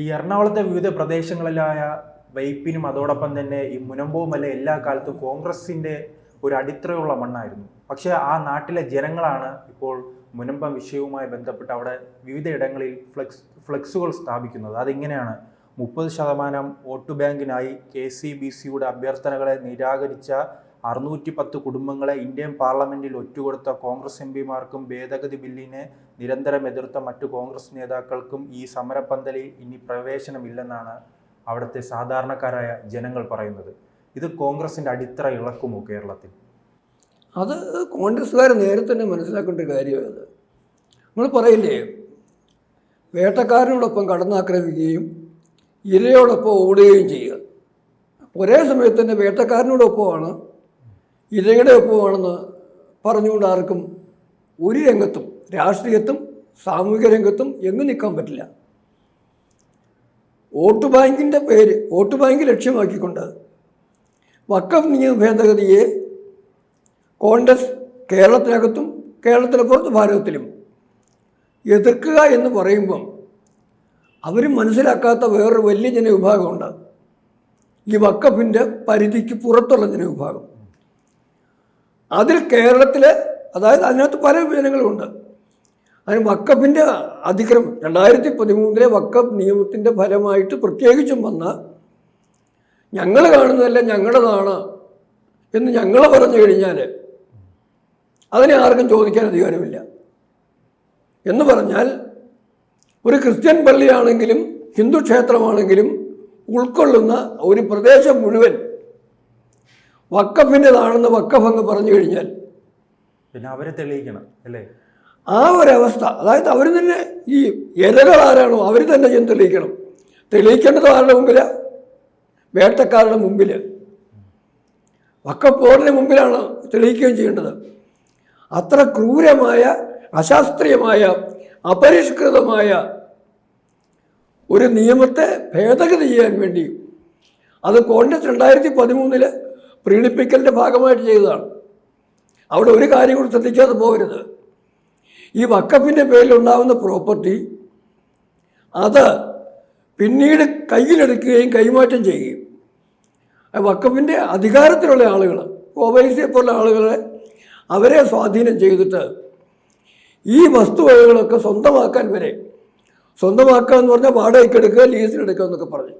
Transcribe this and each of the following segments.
ഈ എറണാകുളത്തെ വിവിധ പ്രദേശങ്ങളിലായ വൈപ്പിനും അതോടൊപ്പം തന്നെ ഈ മുനമ്പവുമല്ല എല്ലാ കാലത്തും കോൺഗ്രസിന്റെ ഒരു അടിത്തറയുള്ള മണ്ണായിരുന്നു. പക്ഷേ ആ നാട്ടിലെ ജനങ്ങളാണ് ഇപ്പോൾ മുനമ്പം വിഷയവുമായി ബന്ധപ്പെട്ട് അവിടെ വിവിധ ഇടങ്ങളിൽ ഫ്ലെക്സ് ഫ്ലെക്സുകൾ സ്ഥാപിക്കുന്നത്. അതിങ്ങനെയാണ്? മുപ്പത് ശതമാനം വോട്ട് ബാങ്കിനായി കെ സി ബി സിയുടെ അഭ്യർത്ഥനകളെ നിരാകരിച്ച അറുന്നൂറ്റി പത്ത് കുടുംബങ്ങളെ ഇന്ത്യൻ പാർലമെന്റിൽ ഒറ്റുകൊടുത്ത കോൺഗ്രസ് എം പിമാർക്കും ഭേദഗതി ബില്ലിനെ നിരന്തരം എതിർത്ത മറ്റു കോൺഗ്രസ് നേതാക്കൾക്കും ഈ സമരപ്പന്തലിൽ ഇനി പ്രവേശനമില്ലെന്നാണ് അവിടുത്തെ സാധാരണക്കാരായ ജനങ്ങൾ പറയുന്നത്. ഇത് കോൺഗ്രസിന്റെ അടിത്തറ ഇളക്കുമോ കേരളത്തിൽ? അത് കോൺഗ്രസ്സുകാർ നേരത്തെ തന്നെ മനസ്സിലാക്കേണ്ട കാര്യമാണ് നമ്മൾ പറയില്ലേ വേട്ടക്കാരനോടൊപ്പം കടന്നാക്രമിക്കുകയും ഇരയോടൊപ്പം ഓടുകയും ചെയ്യുക. ഒരേ സമയത്ത് തന്നെ വേട്ടക്കാരനോടൊപ്പമാണ് ഇരയുടെ ഒപ്പമാണെന്ന് പറഞ്ഞുകൊണ്ട് ആർക്കും ഒരു രംഗത്തും രാഷ്ട്രീയത്തും സാമൂഹിക രംഗത്തും എങ്ങും നിൽക്കാൻ പറ്റില്ല. വോട്ട് ബാങ്കിന്റെ പേര് വോട്ട് ബാങ്ക് ലക്ഷ്യമാക്കിക്കൊണ്ട് വക്കം നിയമ ഭേദഗതിയെ കോൺഗ്രസ് കേരളത്തിനകത്തും കേരളത്തിന് പുറത്ത് ഭാരതത്തിലും എതിർക്കുക എന്ന് പറയുമ്പം അവർ മനസ്സിലാക്കാത്ത വേറൊരു വലിയ ജനവിഭാഗമുണ്ട്. ഈ വക്കഫിന്റെ പരിധിക്ക് പുറത്തുള്ള ജനവിഭാഗം. അതിൽ കേരളത്തിൽ അതായത് അതിനകത്ത് പല ജനങ്ങളുമുണ്ട് അതിന് വക്കഫിന്റെ അതിക്രമം രണ്ടായിരത്തി പതിമൂന്നിലെ വക്കഫ് നിയമത്തിന്റെ ഫലമായിട്ട് പ്രത്യേകിച്ചും വന്ന ഞങ്ങൾ കാണുന്നതല്ല ഞങ്ങളുടേതാണ് എന്ന് ഞങ്ങൾ പറഞ്ഞു കഴിഞ്ഞാൽ അതിനെ ആർക്കും ചോദിക്കാൻ അധികാരമില്ല. എന്ന് പറഞ്ഞാൽ ഒരു ക്രിസ്ത്യൻ പള്ളിയാണെങ്കിലും ഹിന്ദു ക്ഷേത്രമാണെങ്കിലും ഉൾക്കൊള്ളുന്ന ഒരു പ്രദേശം മുഴുവൻ വക്കഫിന്റെതാണെന്ന് വക്കഫ് അങ്ങ് പറഞ്ഞു കഴിഞ്ഞാൽ പിന്നെ അവരെ തെളിയിക്കണം അല്ലേ? ആ ഒരവസ്ഥ അതായത് അവർ തന്നെ ഈ ഇരകൾ ആരാണോ അവർ തന്നെ ചെന്ന് തെളിയിക്കണം. തെളിയിക്കേണ്ടത് ആരുടെ മുമ്പിൽ വേട്ടക്കാരുടെ മുമ്പിൽ വക്കഫ് ബോർഡിന് മുമ്പിലാണ് തെളിയിക്കുകയും ചെയ്യേണ്ടത്. അത്ര ക്രൂരമായ അശാസ്ത്രീയമായ അപരിഷ്കൃതമായ ഒരു നിയമത്തെ ഭേദഗതി ചെയ്യാൻ വേണ്ടി. അത് കോൺഗ്രസ് രണ്ടായിരത്തി പതിമൂന്നിൽ പ്രീണിപ്പിക്കലിന്റെ ഭാഗമായിട്ട് ചെയ്തതാണ്. അവിടെ ഒരു കാര്യം കൂടി ശ്രദ്ധിക്കാതെ പോകരുത്. ഈ വക്കഫിന്റെ പേരിലുണ്ടാകുന്ന പ്രോപ്പർട്ടി അത് പിന്നീട് കയ്യിലെടുക്കുകയും കൈമാറ്റം ചെയ്യുകയും വക്കഫിന്റെ അധികാരത്തിലുള്ള ആളുകൾ ഒബൈസിയെ പോലുള്ള ആളുകളെ അവരെ സ്വാധീനം ചെയ്തിട്ട് ഈ വസ്തുവകകളൊക്കെ സ്വന്തമാക്കാൻ വരെ സ്വന്തമാക്കുക എന്ന് പറഞ്ഞാൽ വാടകയ്ക്ക് എടുക്കുക ലീസിനെടുക്കുക എന്നൊക്കെ പറഞ്ഞു.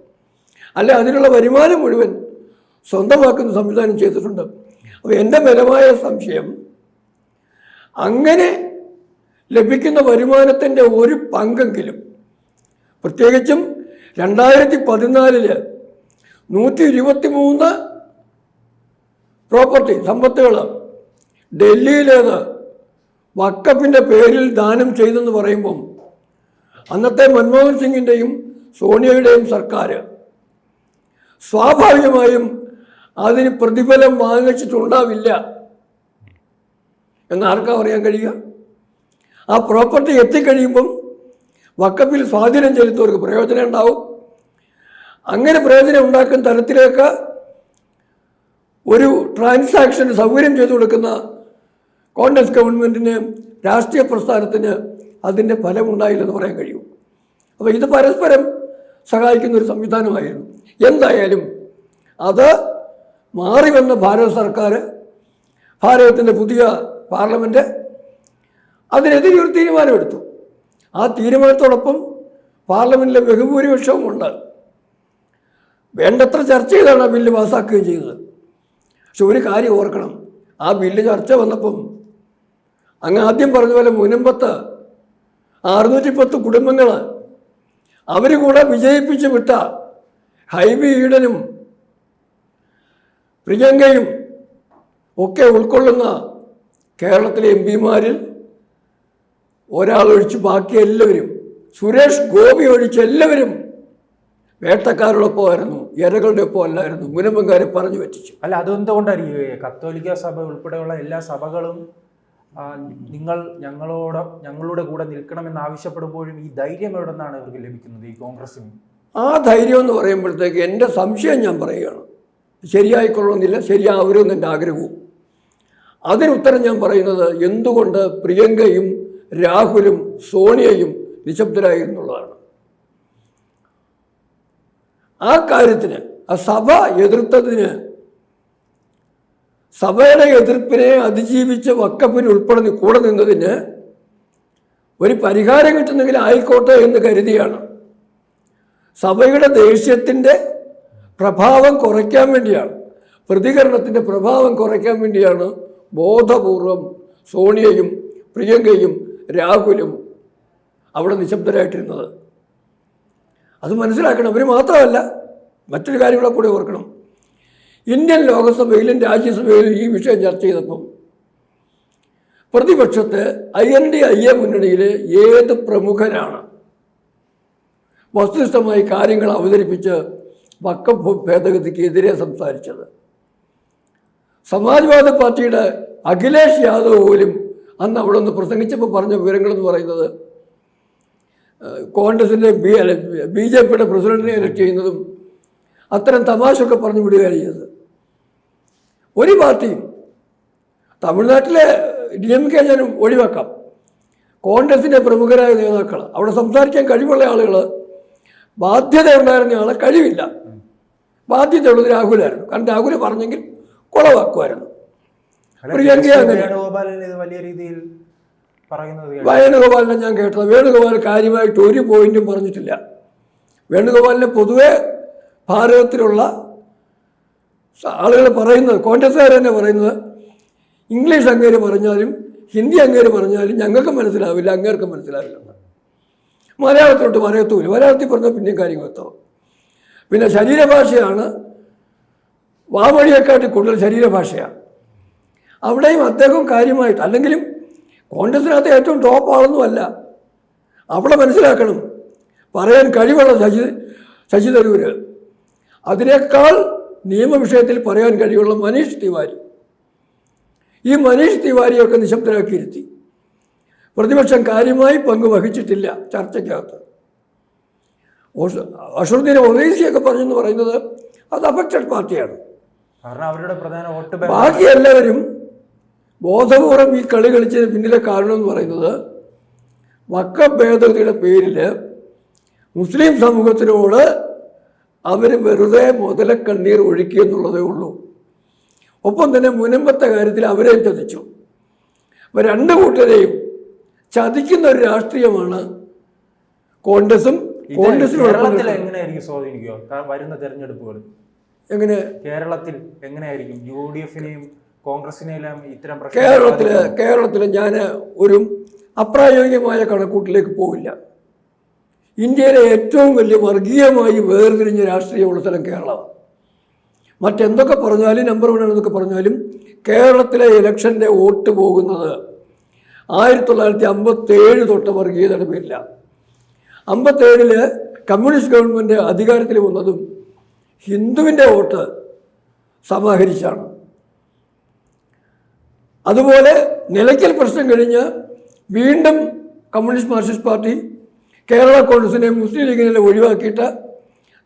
അല്ലെ അതിനുള്ള വരുമാനം മുഴുവൻ സ്വന്തമാക്കുന്ന സംവിധാനം ചെയ്തിട്ടുണ്ട്. അപ്പോൾ എന്റെ ബലമായ സംശയം അങ്ങനെ ലഭിക്കുന്ന വരുമാനത്തിന്റെ ഒരു പങ്കെങ്കിലും പ്രത്യേകിച്ചും രണ്ടായിരത്തി പതിനാലിൽ നൂറ്റി ഇരുപത്തി മൂന്ന് പ്രോപ്പർട്ടി സമ്പത്തുകൾ ഡൽഹിയിലേത് വക്കഫിന്റെ പേരിൽ ദാനം ചെയ്തെന്ന് പറയുമ്പം അന്നത്തെ മൻമോഹൻ സിംഗിന്റെയും സോണിയയുടെയും സർക്കാർ സ്വാഭാവികമായും അതിന് പ്രതിഫലം വാങ്ങിച്ചിട്ടുണ്ടാവില്ല. എന്ന് ആർക്കാ പറയാൻ കഴിയുക? ആ പ്രോപ്പർട്ടി എത്തിക്കഴിയുമ്പം വക്കപ്പിൽ സ്വാധീനം ചെലുത്തവർക്ക് പ്രയോജനം ഉണ്ടാവും. അങ്ങനെ പ്രയോജനം ഉണ്ടാക്കുന്ന തരത്തിലേക്ക് ഒരു ട്രാൻസാക്ഷന് സൗകര്യം ചെയ്തു കൊടുക്കുന്ന കോൺഗ്രസ് ഗവൺമെന്റിന് രാഷ്ട്രീയ പ്രസ്ഥാനത്തിന് അതിന്റെ ഫലമുണ്ടായില്ലെന്ന് പറയാൻ കഴിയും. അപ്പോൾ ഇത് പരസ്പരം സഹായിക്കുന്ന ഒരു സംവിധാനമായിരുന്നു. എന്തായാലും അത് മാറി വന്ന ഭാരത സർക്കാർ ഭാരതത്തിന്റെ പുതിയ പാർലമെന്റ് അതിനെതിരെ ഒരു തീരുമാനമെടുത്തു. ആ തീരുമാനത്തോടൊപ്പം പാർലമെന്റിലെ ബഹുഭൂരിപക്ഷവും ഉണ്ട്. വേണ്ടത്ര ചർച്ച ചെയ്താണ് ആ ബില്ല് പാസ്സാക്കുകയും ചെയ്തത്. പക്ഷെ ഒരു കാര്യം ഓർക്കണം. ആ ബില്ല് ചർച്ച വന്നപ്പം അങ്ങ് ആദ്യം പറഞ്ഞ പോലെ മുനമ്പത്ത് അറുന്നൂറ്റി പത്ത് കുടുംബങ്ങൾ അവർ കൂടെ വിജയിപ്പിച്ച് വിട്ട ഹൈബി ഈഡനും പ്രിയങ്കയും ഒക്കെ ഉൾക്കൊള്ളുന്ന കേരളത്തിലെ എം പിമാരിൽ ഒരാളൊഴിച്ച് ബാക്കി എല്ലാവരും സുരേഷ് ഗോപി ഒഴിച്ച് എല്ലാവരും വേട്ടക്കാരോടൊപ്പമായിരുന്നു ഇരകളുടെ ഒപ്പം അല്ലായിരുന്നു മുനമ്പങ്കാരെ പറഞ്ഞു പറ്റിച്ചു. അല്ല അതെന്തുകൊണ്ടായിരിക്കും കത്തോലിക്ക സഭ ഉൾപ്പെടെയുള്ള എല്ലാ സഭകളും നിങ്ങൾ ഞങ്ങളോട് ഞങ്ങളുടെ കൂടെ നിൽക്കണമെന്ന് ആവശ്യപ്പെടുമ്പോഴും ഈ ധൈര്യം എവിടെ നിന്നാണ് ഇവർക്ക് ലഭിക്കുന്നത് ഈ കോൺഗ്രസിന് ആ ധൈര്യം എന്ന് പറയുമ്പോഴത്തേക്ക് എന്റെ സംശയം ഞാൻ പറയുകയാണ്. ശരിയായിക്കൊള്ളുന്നില്ല ശരിയാവരുമെന്ന് എന്റെ ആഗ്രഹവും. അതിനുത്തരം ഞാൻ പറയുന്നത് എന്തുകൊണ്ട് പ്രിയങ്കയും രാഹുലും സോണിയയും നിശബ്ദരായി എന്നുള്ളതാണ് ആ കാര്യത്തിന് ആ സഭ എതിർത്തതിന് സഭയുടെ എതിർപ്പിനെ അതിജീവിച്ച് വക്കപ്പിന് ഉൾപ്പെടെ കൂടെ നിന്നതിന് ഒരു പരിഹാരം കിട്ടുന്നെങ്കിൽ ആയിക്കോട്ടെ എന്ന് കരുതിയാണ്. സഭയുടെ ദേഷ്യത്തിന്റെ പ്രഭാവം കുറയ്ക്കാൻ വേണ്ടിയാണ്. പ്രതികരണത്തിന്റെ പ്രഭാവം കുറയ്ക്കാൻ വേണ്ടിയാണ് ബോധപൂർവം സോണിയയും പ്രിയങ്കയും രാഹുലും അവിടെ നിശബ്ദരായിട്ടിരുന്നത്. അത് മനസ്സിലാക്കണം. അവർ മാത്രമല്ല മറ്റൊരു കാര്യങ്ങളെ കൂടെ ഓർക്കണം. ഇന്ത്യൻ ലോകസഭയിലും രാജ്യസഭയിലും ഈ വിഷയം ചർച്ച ചെയ്തപ്പം പ്രതിപക്ഷത്ത് I N D I A മുന്നണിയിലെ ഏത് പ്രമുഖനാണ് വസ്തുനിഷ്ഠമായി കാര്യങ്ങൾ അവതരിപ്പിച്ച് വക്കഫ് ഭേദഗതിക്ക് എതിരെ സംസാരിച്ചത്. സമാജ്വാദി പാർട്ടിയുടെ അഖിലേഷ് യാദവ് പോലും അന്ന് അവിടെ ഒന്ന് പ്രസംഗിച്ചപ്പോൾ പറഞ്ഞ വിവരങ്ങളെന്ന് പറയുന്നത് കോൺഗ്രസിന്റെ ബി അല്ല ബി ജെ പിയുടെ പ്രസിഡന്റിനെ ഇലക്ട് ചെയ്യുന്നതും അത്തരം തമാശയൊക്കെ പറഞ്ഞു വിടുകയാണ് ചെയ്തത്. ഒരു പാർട്ടിയും തമിഴ്നാട്ടിലെ ഡി എം കെ ഞാൻ ഒഴിവാക്കാം. കോൺഗ്രസിന്റെ പ്രമുഖരായ നേതാക്കൾ അവിടെ സംസാരിക്കാൻ കഴിവുള്ള ആളുകൾ ബാധ്യത ഉണ്ടായിരുന്ന ആളെ കഴിവില്ല. ബാധ്യതയുള്ളത് രാഹുലായിരുന്നു. കാരണം രാഹുൽ പറഞ്ഞെങ്കിൽ കുളവാക്കുമായിരുന്നു. പ്രിയങ്ക അങ്ങനെ. വേണുഗോപാലിനെ ഞാൻ കേട്ടത്. വേണുഗോപാൽ കാര്യമായിട്ട് ഒരു പോയിന്റും പറഞ്ഞിട്ടില്ല. വേണുഗോപാലിനെ പൊതുവെ ഭാരതത്തിലുള്ള ആളുകൾ പറയുന്നത് കോൺഗ്രസ്സുകാർ തന്നെ പറയുന്നത് ഇംഗ്ലീഷ് അങ്ങേര് പറഞ്ഞാലും ഹിന്ദി അങ്ങേര് പറഞ്ഞാലും ഞങ്ങൾക്ക് മനസ്സിലാവില്ല അങ്ങേർക്ക് മനസ്സിലാവില്ല. മലയാളത്തിലോട്ട് മലയത്തുമില്ല മലയാളത്തിൽ പറഞ്ഞാൽ പിന്നെയും കാര്യങ്ങൾ എത്താവും പിന്നെ ശരീരഭാഷയാണ് വാമൊഴിയെക്കാട്ടി കൂടുതൽ ശരീരഭാഷയാണ് അവിടെയും അദ്ദേഹം കാര്യമായിട്ട് അല്ലെങ്കിലും കോൺഗ്രസിനകത്ത് ഏറ്റവും ടോപ്പ് ആളൊന്നുമല്ല അവിടെ മനസ്സിലാക്കണം പറയാൻ കഴിവുള്ള ശശി ശശി തരൂര്. അതിനേക്കാൾ നിയമവിഷയത്തിൽ പറയാൻ കഴിവുള്ള മനീഷ് തിവാരി. ഈ മനീഷ് തിവാരിയൊക്കെ നിശബ്ദരാക്കിയിരുത്തി. പ്രതിപക്ഷം കാര്യമായി പങ്ക് വഹിച്ചിട്ടില്ല ചർച്ചയ്ക്കകത്ത് അഷറുദ്ദീൻ ഒവൈസിയൊക്കെ പറഞ്ഞെന്ന് പറയുന്നത് അത് അഫക്റ്റഡ് പാർട്ടിയാണ്. അവരുടെ പ്രധാന വോട്ട് ബാക്കി എല്ലാവരും ബോധപൂർവം ഈ കളി കളിച്ചതിന് പിന്നിലെ കാരണം എന്ന് പറയുന്നത് വക്ക ഭേദഗതിയുടെ പേരിൽ മുസ്ലിം സമൂഹത്തിനോട് അവർ വെറുതെ മുതലക്കണ്ണീർ ഒഴുക്കി എന്നുള്ളതേ ഉള്ളൂ. ഒപ്പം തന്നെ മുനമ്പത്തെ കാര്യത്തിൽ അവരെയും ചതിച്ചു. അപ്പോൾ രണ്ട് കൂട്ടരെയും ചതിക്കുന്ന ഒരു രാഷ്ട്രീയമാണ് കോൺഗ്രസും കേരളത്തിൽ. എങ്ങനെയായിരിക്കും സ്വാധീനിക്കുക? വരുന്ന തെരഞ്ഞെടുപ്പുകൾ. എങ്ങനെ? കേരളത്തിൽ എങ്ങനെയായിരിക്കും? യു ഡി എഫിനെയും കോൺഗ്രസിനെല്ലാം ഇത്തരം കേരളത്തിൽ കേരളത്തിൽ ഞാൻ ഒരു അപ്രായോഗികമായ കണക്കൂട്ടിലേക്ക് പോവില്ല. ഇന്ത്യയിലെ ഏറ്റവും വലിയ വർഗീയമായി വേർതിരിഞ്ഞ രാഷ്ട്രീയമുള്ള സ്ഥലം കേരളമാണ്. മറ്റെന്തൊക്കെ പറഞ്ഞാലും നമ്പർ വൺ എന്നൊക്കെ പറഞ്ഞാലും കേരളത്തിലെ ഇലക്ഷന്റെ വോട്ട് പോകുന്നത് ആയിരത്തി തൊള്ളായിരത്തി അമ്പത്തേഴ് തൊട്ട് വർഗീയതയുടെ പേരില്ല കമ്മ്യൂണിസ്റ്റ് ഗവൺമെന്റ് അധികാരത്തിൽ വന്നതും ഹിന്ദുവിന്റെ വോട്ട് സമാഹരിച്ചാണ്. അതുപോലെ നിലയ്ക്കൽ പ്രശ്നം കഴിഞ്ഞ് വീണ്ടും കമ്മ്യൂണിസ്റ്റ് മാർക്സിസ്റ്റ് പാർട്ടി കേരള കോൺഗ്രസിനെ മുസ്ലിം ലീഗിനെ ഒഴിവാക്കിയിട്ട്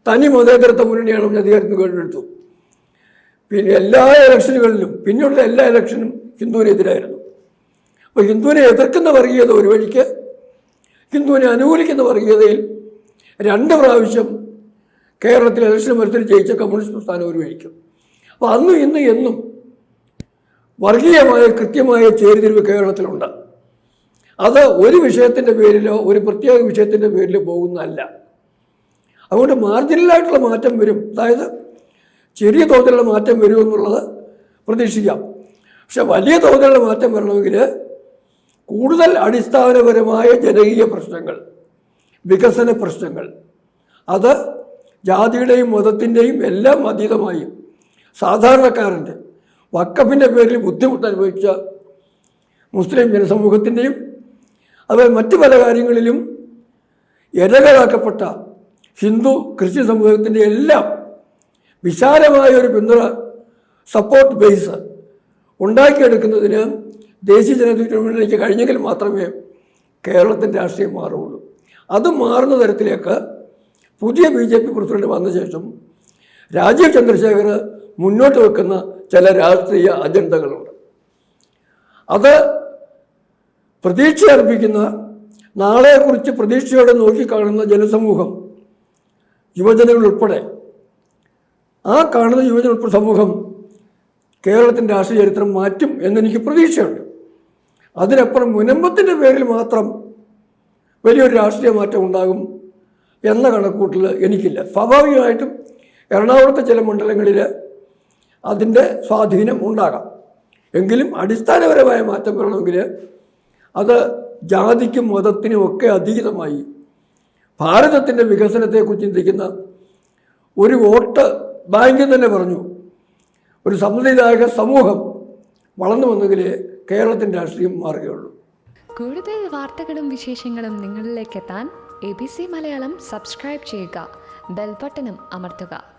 തനി മതേതരത്വ മുന്നണിയാണ് അധികാരത്തിൽ കണ്ടെടുത്തു പിന്നെ എല്ലാ ഇലക്ഷനുകളിലും പിന്നീടുള്ള എല്ലാ ഇലക്ഷനും ഹിന്ദുവിനെതിരായിരുന്നു. അപ്പോൾ ഹിന്ദുവിനെ എതിർക്കുന്ന വർഗീയത ഒരു വഴിക്ക് ഹിന്ദുവിനെ അനുകൂലിക്കുന്ന വർഗീയതയിൽ രണ്ട് പ്രാവശ്യം കേരളത്തിൽ ഇലക്ഷൻ മത്സരം ജയിച്ച കമ്മ്യൂണിസ്റ്റ് പ്രസ്ഥാനം ഒരു വഴിക്കും. അപ്പോൾ അന്നും ഇന്നും എന്നും വർഗീയമായ കൃത്യമായ ചേരിതിരിവ് കേരളത്തിലുണ്ട്. അത് ഒരു വിഷയത്തിന്റെ പേരിലോ ഒരു പ്രത്യേക വിഷയത്തിന്റെ പേരിലോ പോകുന്നതല്ല. അതുകൊണ്ട് മാർജിനലായിട്ടുള്ള മാറ്റം വരും. അതായത് ചെറിയ തോതിലുള്ള മാറ്റം വരുമെന്നുള്ളത് പ്രതീക്ഷിക്കാം. പക്ഷെ വലിയ തോതിലുള്ള മാറ്റം വരണമെങ്കിൽ കൂടുതൽ അടിസ്ഥാനപരമായ ജനകീയ പ്രശ്നങ്ങൾ വികസന പ്രശ്നങ്ങൾ. അത് ജാതിയുടെയും മതത്തിന്റെയും എല്ലാം അതീതമായി സാധാരണക്കാരന്റെ വക്കഫിന്റെ പേരിൽ ബുദ്ധിമുട്ട് അനുഭവിച്ച മുസ്ലിം ജനസമൂഹത്തിന്റെയും അതുപോലെ മറ്റു പല കാര്യങ്ങളിലും ഇരകളാക്കപ്പെട്ട ഹിന്ദു ക്രിസ്ത്യൻ സമൂഹത്തിന്റെ എല്ലാം വിശാലമായ ഒരു പിന്തുണ സപ്പോർട്ട് ബേസ് ഉണ്ടാക്കിയെടുക്കുന്നതിന് ദേശീയ ജനാധിപത്യ മുന്നണിക്ക് കഴിഞ്ഞെങ്കിൽ മാത്രമേ കേരളത്തിന്റെ രാഷ്ട്രീയം മാറുകയുള്ളൂ. അത് മാറുന്ന തരത്തിലേക്ക് പുതിയ ബി ജെ പി പ്രസിഡന്റ് വന്ന ശേഷം രാജീവ് ചന്ദ്രശേഖർ മുന്നോട്ട് വെക്കുന്ന ചില രാഷ്ട്രീയ അജണ്ടകളുണ്ട്. അത് പ്രതീക്ഷ അർപ്പിക്കുന്ന നാളെക്കുറിച്ച് പ്രതീക്ഷയോടെ നോക്കിക്കാണുന്ന ജനസമൂഹം യുവജനങ്ങൾ ഉൾപ്പെടെ ആ കാണുന്ന യുവജന സമൂഹം കേരളത്തിന്റെ രാഷ്ട്രീയ ചരിത്രം മാറ്റും എന്നെനിക്ക് പ്രതീക്ഷയുണ്ട്. അതിനപ്പുറം മുനമ്പത്തിന്റെ പേരിൽ മാത്രം വലിയൊരു രാഷ്ട്രീയ മാറ്റം ഉണ്ടാകും എന്ന കണക്കൂട്ടൽ എനിക്കില്ല. സ്വാഭാവികമായിട്ടും എറണാകുളത്തെ ചില മണ്ഡലങ്ങളിൽ അതിന്റെ സ്വാധീനം ഉണ്ടാകാം. എങ്കിലും അടിസ്ഥാനപരമായ മാറ്റം വരണമെങ്കിൽ അത് ജാതിക്കും മതത്തിനും ഒക്കെ അതീതമായി ഭാരതത്തിന്റെ വികസനത്തെക്കുറിച്ച് ചിന്തിക്കുന്ന ഒരു വോട്ട് ബാങ്ക് തന്നെ പറഞ്ഞു. ഒരു സമ്മതിദായക സമൂഹം വളർന്നു വന്നെങ്കിലേ കേരളത്തിന്റെ രാഷ്ട്രീയം മാറുകയുള്ളൂ കൂടുതൽ വാർത്തകളും വിശേഷങ്ങളും നിങ്ങളിലേക്ക് എത്താൻ A B C Malayalam subscribe ചെയ്യുക. ബെൽബട്ടനും അമർത്തുക.